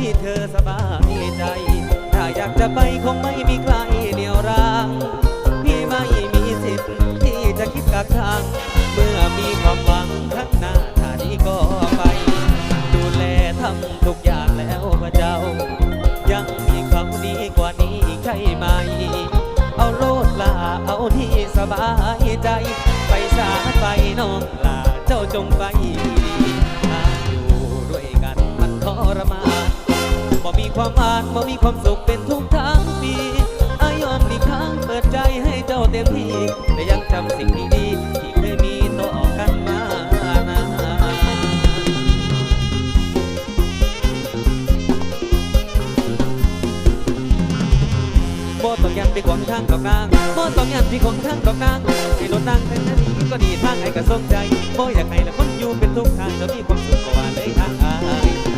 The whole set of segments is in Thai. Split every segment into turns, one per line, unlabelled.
ที่เธอสบายใจ ถ้าอยากจะไปคงไม่มีใครเหนี่ยวรั้งพี่ไม่มีสิทธิ์ที่จะคิดกักขังเมื่อมีความหวังข้างหน้าท่านี้ก็ไป ดูแลทำทุกอย่างแล้วพระเจ้า ยังมีคขาดีกว่านี้ใช่ไหม เอาโลดลาเอาที่สบายใจ ไปสาไปน้องลาเจ้าจงไป บ่มีความอ่านบ่มีความสุขเป็นทุกทั้งปีอายอมหลีกทางเปิดใจให้เจ้าเต็มที่แต่ยังจำสิ่งดีๆที่เคยมีต่อกันมานานบ่ต้องยันไปขวางทางดอกนางบ่ต้องยันที่ขวางทางดอกนางให้รถนางแต่นานี้ก็ดีทางไอ้ก็สนใจบ่อยากให้ละคนอยู่เป็นทุกข์ทางจะมีความสุขก็ว่าเลยทางอาย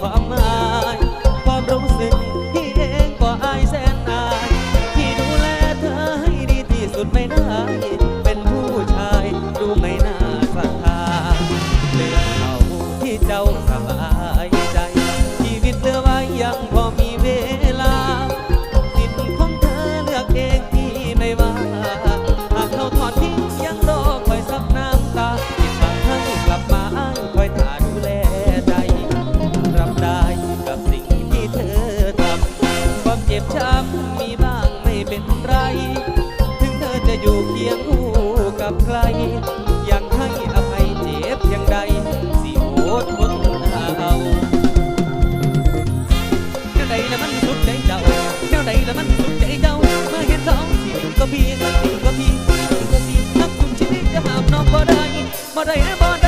ความหมาย ความรู้สึกที่เองก็อายแสนอาย ที่ดูแลเธอให้ดีที่สุดไม่ ไร ถึงเธอจะอยู่เคียงคู่กับใคร อยังให้อภัยเจ็บอย่างใดสิโอดทนเอาแนวใดละมันสุดใจเจ้าแนวใดละมันสุดใจเจ้าเมื่อเห็นเขาสิเป็นก็พี่สักทีก็พี่สิก็พี่ทักคุณชีวิตจะหามน้องบ่ได้บ่ได้นะบ่ได้บ่ได้